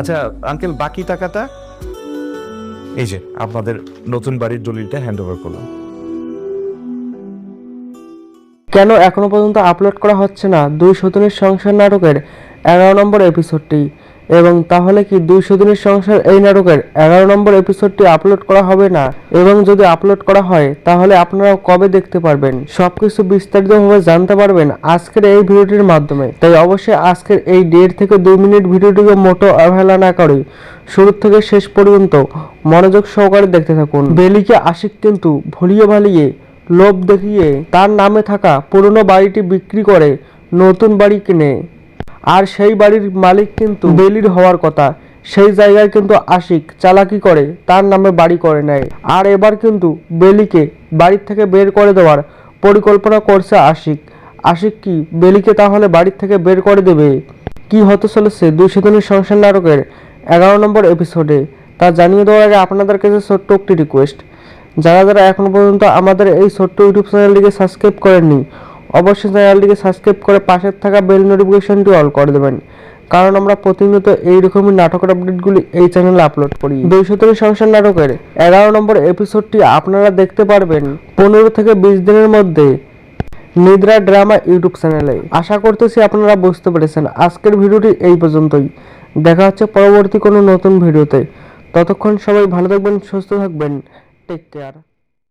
আচ্ছা আঙ্কেল বাকি টাকাটা? এই যে, আপনাদের নতুন বাড়ির দলিলটা হ্যান্ড ওভার করলাম। কেন এখনও পর্যন্ত আপলোড করা হচ্ছে না? দুই শতনের সংসার নাটকের এগারো নম্বর এপিসোডটি এবং তাহলে কি দুই সতনের সংসার এই নাটকের এগারো নম্বর এপিসোডটি আপলোড করা হবে না? এবং যদি আপলোড করা হয়, তাহলে আপনারা কবে দেখতে পারবেন? সবকিছু বিস্তারিতভাবে জানতে পারবেন আজকের এই ভিডিওটির মাধ্যমে। তাই অবশ্যই আজকের এই দেড় থেকে দুই মিনিট ভিডিওটিকে মোটো অবহেলা না করে শুরু থেকে শেষ পর্যন্ত মনোযোগ সহকারে দেখতে থাকুন। বেলিকে আশিক কিন্তু ভুলিয়ে ভালিয়ে লোভ দেখিয়ে তার নামে থাকা পুরনো বাড়িটি বিক্রি করে নতুন বাড়ি কিনে আর সেই বাড়ির মালিক কিন্তু বেলির হওয়ার কথা। সেই জায়গায় কিন্তু আশিক চালাকি করে, তার নামে বাড়ি করে নেয়। আর এবার কিন্তু বেলিকে বাড়ির থেকে বের করে দেওয়ার পরিকল্পনা করছে আশিক। আশিক কি বেলিকে তাহলে বাড়ির থেকে বের করে দেবে? কি হতে চলেছে দুইশো দিনের সংসার নাটকের এগারো নম্বর এপিসোডে? তা জানিয়ে দেওয়ার আগে আপনাদের কাছে ছোট্ট একটি রিকোয়েস্ট যারা যারা এখনও পর্যন্ত আমাদের এই ছোট্ট ইউটিউব চ্যানেলটিকে সাবস্ক্রাইব করেননি অবশ্যই চ্যানেলটিকে সাবস্ক্রাইব করে পাশে থাকা বেল নোটিফিকেশনটি অল করে দেবেন। কারণ আমরা প্রতিনিয়ত এইরকমই নাটকের আপডেটগুলি এই চ্যানেলে আপলোড করি। দুইশতরী সংসার নাটকের এগারো নম্বর এপিসোডটি আপনারা দেখতে পারবেন পনেরো থেকে বিশ দিনের মধ্যে নিদ্রা ড্রামা ইউটিউব চ্যানেলে। আশা করতেছি আপনারা বুঝতে পেরেছেন। আজকের ভিডিওটি এই পর্যন্তই। দেখা হচ্ছে পরবর্তী কোনো নতুন ভিডিওতে। ততক্ষণ সবাই ভালো থাকবেন, সুস্থ থাকবেন। Take care